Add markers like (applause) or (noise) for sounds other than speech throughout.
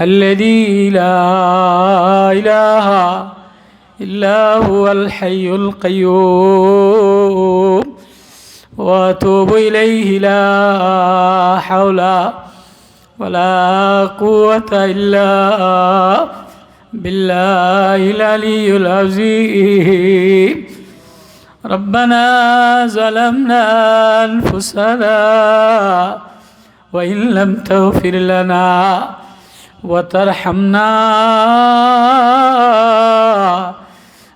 الذي لا إله إلا هو الحي القيوم. وأتوب إليه لا حول ولا قوة إلا بالله العلي العظيم. ربنا ظلمنا أنفسنا وإن لم تغفر لنا وترحمنا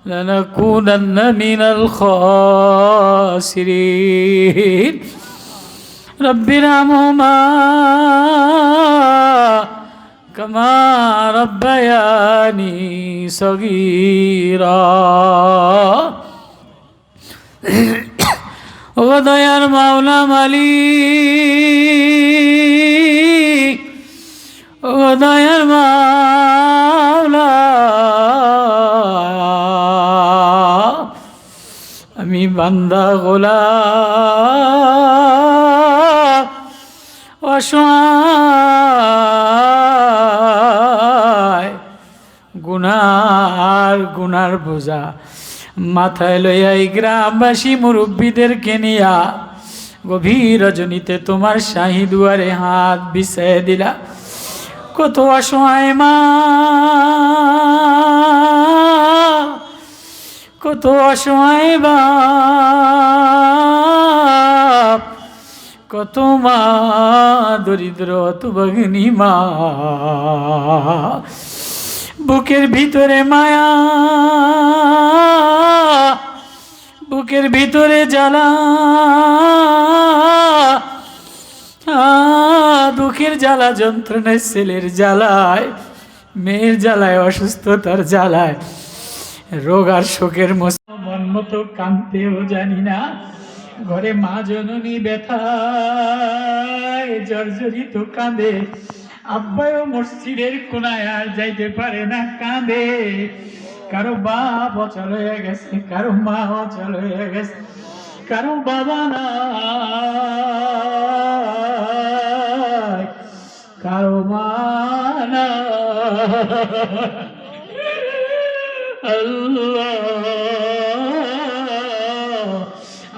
لنكونن من الخاسرين. ربنا ارحمهما كما ربياني صغيرا. (coughs) وديان مولانا مالي. ও আমি বান্দা গোলা অসহায়, গুনার গুনার বোঝা। মাথায় লইয়া এই গ্রামবাসী মুরব্বীদেরকে নিয়া গভীর রজনীতে তোমার শাহী দুয়ারে হাত বিছাই দিলা। কত অসহায় মা। কত অসহায় বাপ। কত মা, দরিদ্র তো ভগিনী মা। বুকের ভিতরে মায়া। বুকের ভিতরে জ্বালা। দুঃখের জ্বালা, যন্ত্রণায় ছেলের জ্বালায়, মেয়ের জ্বালায়, অসুস্থতার জ্বালায়, রোগ আর শোকের মন মতো কানতেও জানি না। ঘরে মা জননী ব্যথায় জর্জরিত কাঁদে, আব্বায়ও মসজিদের কোনায় আর যাইতে পারে না, কাঁদে। কারও বাপ অচল হয়ে গেছে, কারও মা অচল হয়ে গেছে, কারও বাবা নাই কারও মা আল্লাহ।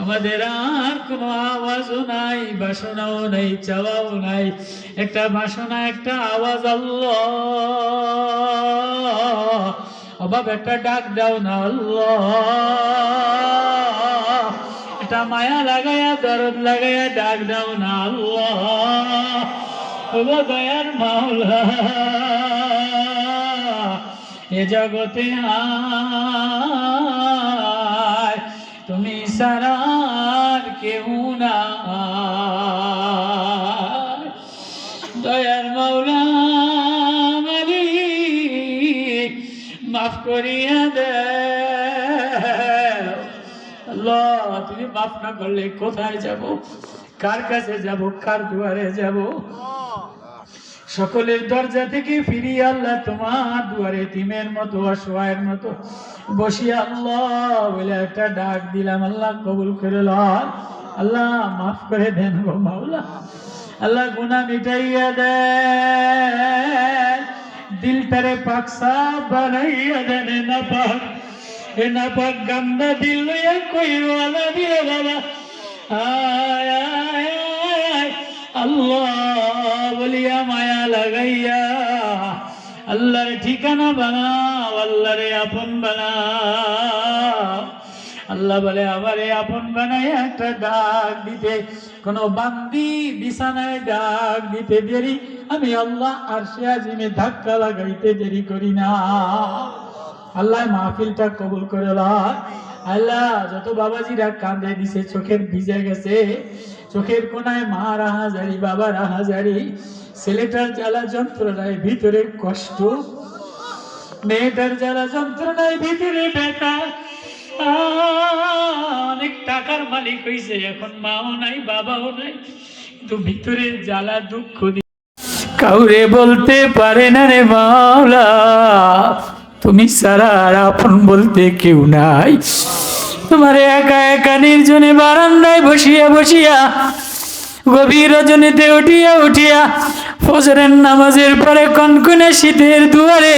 আমাদের আর কোনো আওয়াজও নাই, বাসনাও নাই, চাওয়াও নাই। একটা বাসনা, একটা আওয়াজ, আল্লাহ। অভাব, একটা ডাক দাও না, আল্লাহ। এটা মায়া লাগাইয়া দরদ লাগাইয়া ডাক দাও না, আল্লাহ। দয়ার মাওলা। এ জগতে তুমি সারার কেউ না দয়ার মাওলা মাফ করিয়া দে তুমি মাফ না করলে কোথায় যাব? কার কাছে যাব? কার দুয়ারে যাব? সকলের দরজা থেকে ফিরিয়ে আল্লাহ তোমার দুয়ারে তিমের মতো, অসহায়ের মতো। বসিয়ে আল্লাহ, বলে একটা ডাক দিলাম, আল্লাহ কবুল করে আল্লাহ মাফ করে দেন গো মাওলা। আল্লাহ গুনাহ মিটাইয়া দেন। দিলটারে পাক সাফ বানাইয়া দেন না পাক এ না পাক গান্দা দিল লইয়া কইরো আলা দিলে বাবা। আয় আয়। আল্লাহ আল্লাহর ঠিকানা বানাও, আল্লাহরে আপন বানাও। আল্লাহ বলে, আমারে আপন বানাই একটা ডাক দিতে। কোন বান্দি বিছানায় ডাক দিতে দেরি। আমি আল্লাহ আর সে আজিমে ধাক্কা লাগাইতে দেরি করি না। আল্লাহ মাহফিলটা কবুল করে আল্লাহ, যত বাবাজিরা কান্দে দিছে, চোখের ভিজে গেছে। চোখের কোনায় মা রাহাজারি, বাবা রাহাজারি। ছেলেটার জ্বালা যন্ত্রণায় ভিতরে কষ্ট। মেয়েটার জ্বালা যন্ত্রণায় ভিতরে ব্যথা। অনেক টাকার মালিক হয়েছে এখন মাও নাই, বাবাও নাই, কিন্তু ভিতরে জ্বালা দুঃখ কাউরে বলতে পারে না রে মাওলা, তুমি সারা আর আপন বলতে কেউ নাই। তোমার একা একা নির্জনে বারান্দায় বসিয়া বসিয়া, গভীর রজনীতে উঠিয়া উঠিয়া ফজরের নামাজের পরে কনকনে শীতের দুয়ারে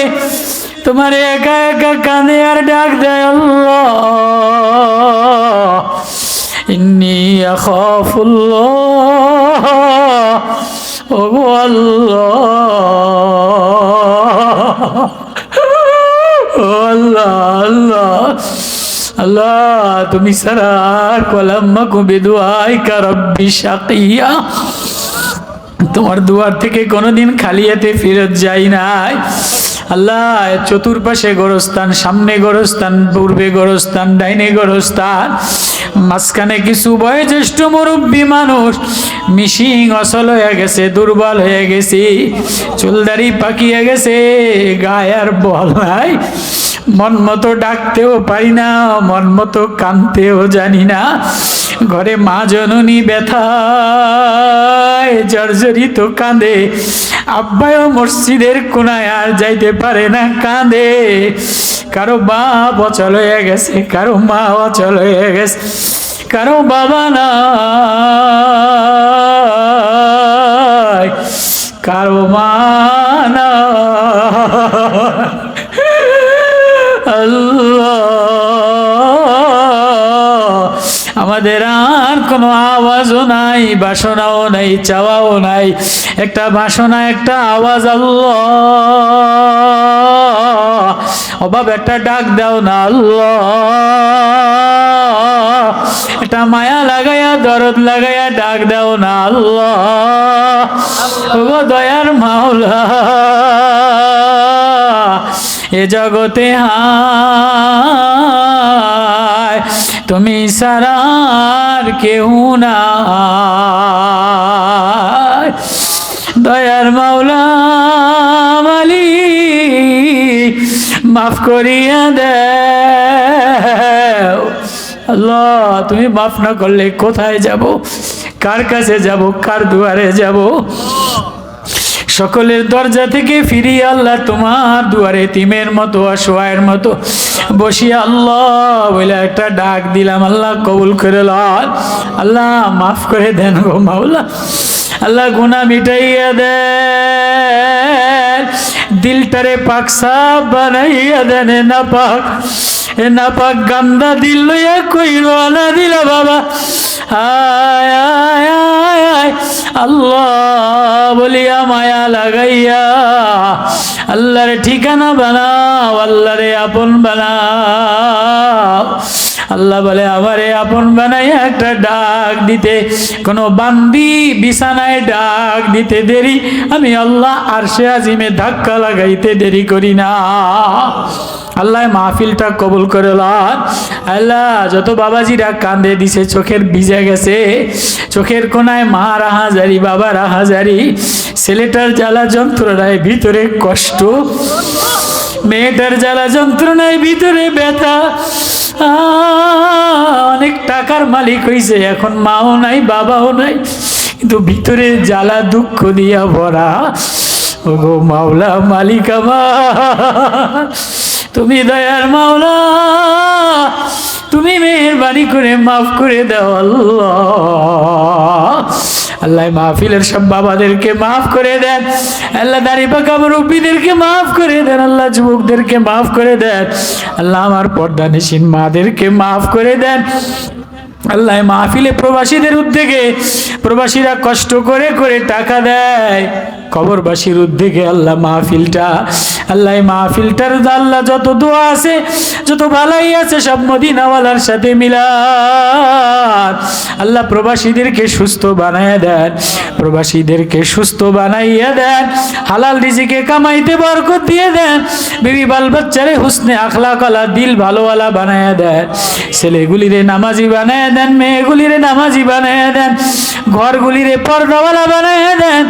তোমার একা একা কাঁদে আর ডাক দেয় ইন্নি আল্লাহ। আল্লাহ আল্লাহ। আল্লাহ, তুমি সারার কলাম্মা কুবে দুয়াই কারব্বি শাকিয়া। তোমার দুয়ার থেকে কোনোদিন খালি হাতে ফেরত যাই নাই। আল্লাহ, চতুর্পাশে গরস্থান, সামনে গরস্থান, পূর্বে গরস্থান, ডাইনে গরস্থান, মাঝখানে কিছু বয়োজ্যেষ্ঠ মুরব্বী মানুষ, মিশিং অসল হয়ে গেছে, দুর্বল হয়ে গেছি, চুলদারি পাকিয়ে গেছে, গায়ে আর বল নাই। মন মতো ডাকতেও পারি না, মন মতো কানতেও জানি না। ঘরে মা জননী ব্যথায় জর্জরিত কাঁদে। আব্বায়ও মসজিদের কোনায় আর যাইতে পারে না, কাঁদে। কারও বাপ অচল হয়ে গেছে, কারও মা অচল হয়ে গেছে, কারও বাবা না কারও মা না আল্লাহ। আমাদের আর কোনো আওয়াজও নাই, বাসনাও নাই, চাওয়াও নাই। একটা বাসনা, একটা আওয়াজ, আল্লাহ। অভাব, একটা ডাক দাও না, আল্লাহ। একটা মায়া লাগাইয়া দরদ লাগাইয়া ডাক দাও না, আল্লাহ। দয়ার মাওলা, এ জগতে হায় তুমি সারার কেউ না দয়ার মাওলা মাফ করিয়া আল্লাহ, তুমি মাফ না করলে কোথায় যাব? কার কাছে যাব? কার দুয়ারে যাব? সকলের দরজা থেকে ফিরিয়ে আল্লাহ তোমার দুয়ারে তিমের মতো, অসহায়ের মতো। বসিয়ে আল্লাহ বলে একটা ডাক দিলাম, আল্লাহ কবুল করে আল্লাহ মাফ করে দেন গো মাওলা। আল্লাহ গুনা মিটাইয়া দেন। দিলটারে পাক সাপ বানাইয়া দেন না পাক এ না পাক গান্দা দিল লইয়া কই রওনা দিলা বাবা। আয় আয়। আল্লাহ বলিয়া মায়া লাগাইয়া আল্লাহরে ঠিকানা বানাও, আল্লাহরে আপন বানাও। আল্লাহ বলে, আমারে আপন বানাইয়া একটা ডাক দিতে। কোনো বান্দি বিছানায় ডাক দিতে দেরি। আমি আল্লাহ আর সে আজিমে ধাক্কা লাগাইতে দেরি করি না। আল্লাহ মাহফিলটা কবুল করে আল্লাহ, যত বাবাজিরা কান্দে দিছে, চোখের ভিজে গেছে। চোখের কোনায় মা রাহাজারি, বাবা রাহাজারি। ছেলেটার জ্বালা যন্ত্রণায় ভিতরে কষ্ট। মেয়েটার জ্বালা যন্ত্রণায় ভিতরে ব্যথা। অনেক টাকার মালিক হইছে, এখন মাও নাই, বাবাও নাই, কিন্তু ভিতরে জ্বালা দুঃখ দিয়া ভরা। ওগো মাওলা, মালিক আমার, তুমি দয়ার মাওলা, তুমি মেহরবানি করে মাফ করে দাও আল্লাহ মাহফিলের সব বাবাদেরকে মাফ করে দেন। আল্লাহ দাড়ি পাকা মুরব্বীদেরকে মাফ করে দেন। আল্লাহ যুবকদেরকে মাফ করে দেন। আল্লাহ আমার পর্দা নিশিন মাদেরকে মাফ করে দেন। আল্লাহ মাহফিলে প্রবাসীদের উদ্যোগে প্রবাসীরা কষ্ট করে করে টাকা দেয়। কবরবাসীর উদ্যোগে আল্লাহ মাহফিলটা, আল্লাহ মাহফিলটার আল্লাহ যত দোয়া আছে, যত ভালাই আছে, সব মদিনাওয়ালার সাথে মিলান। আল্লাহ প্রবাসীদেরকে সুস্থ বানাইয়া দেন, প্রবাসীদেরকে সুস্থ বানাইয়া দেন, হালাল রিজিকে কামাইতে বরকত দিয়ে দেন, বিবি বাল বাচ্চারে হুসনে আখলা কলা দিল ভালোওয়ালা বানাইয়া দেন, ছেলেগুলিরে নামাজি বানাইয়া দেন, মেয়েগুলিরে নামাজি বানাইয়া দেন, ঘরগুলিরে পর্দাওয়ালা বানাইয়া দেন,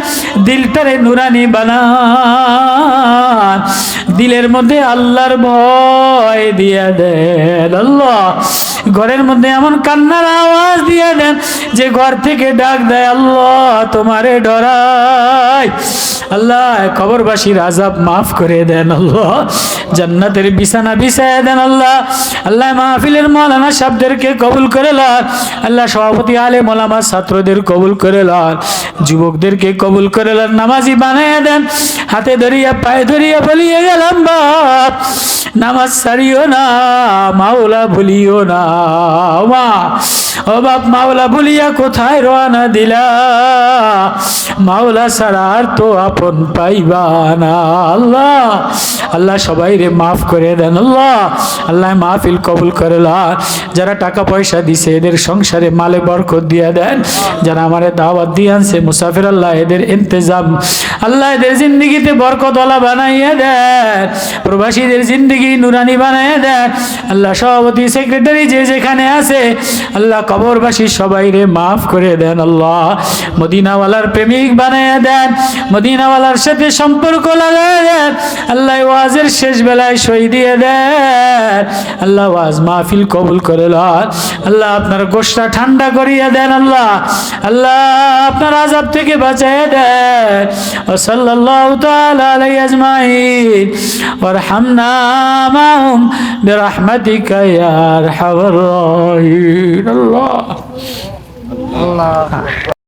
দিলটারে নুরানি বানান, দিলের মধ্যে আল্লাহর ভয় দিয়া দেন, আল্লাহ ঘরের মধ্যে এমন কান্নার আওয়াজ দিয়ে দেন যে ঘর থেকে ডাক দেয়, আল্লাহ তোমারে ডরাই। আল্লাহ, কবরবাসীর আজাব মাফ করে দেন আল্লাহ। জান্নাতের বিছানা বিছায় দেন আল্লাহ। আল্লাহ মাহফিলের মৌলানা সাহেবদেরকে কবুল করে লান আল্লাহ সভাপতি, আলে মোলামা ছাত্রদের কবুল করে লান যুবকদেরকে কবুল করে লান নামাজি বানিয়ে দেন। হাতে ধরিয়া, পায়ে ধরিয়া বলিয়ে গেলাম, বাপ। নামাজ সারিও না, মাওলা ভুলিও না মা ও বাপ, মাওলা ভুলিয়া কোথায় রওনা দিলা? মাওলা ছাড়া আর তো আপন পাইবা না। আল্লাহ আল্লাহ সবাই রে মাফ করে দেন, আল্লাহ। আল্লাহ মাহফিল কবুল করে যারা টাকা পয়সা দিছে, এদের সংসারে মালে বরকত দিয়ে দেন। যারা আমারে দাওয়াত দিয়ে আনছে, মুসাফির আল্লাহ এদের ইন্তজাম। আল্লাহ এদের জিন্দগিতে বরকতওয়ালা বানাইয়া দেন। প্রবাসীদের জিন্দগি নুরানি বানাইয়া দেন। আল্লাহ সভাপতি, সেক্রেটারি যে যেখানে আছে, আল্লাহ কবরবাসী সবাই রে মাফ করে দেন আল্লাহ। মদিনাওয়ালার প্রেমিক বানাইয়া দেন, মদিনাওয়ালার সাথে সম্পর্ক লাগাই দেন, আল্লাহ ওয়াজের শেষ বেলায় সই দিয়ে দেন। আল্লাহ ওয়াজ মাহফিল কবুল করে আল্লাহ আপনার গোষ্ঠা ঠান্ডা করিয়া দেন আল্লাহ। আল্লাহ আপনার আজাব থেকে বাঁচাইয়া দেন। ও সাল্লাল্লাহু তাআলা আলাইহি আজমাইন। আরহামার রাহিমিন। আল্লাহ। আল্লাহ।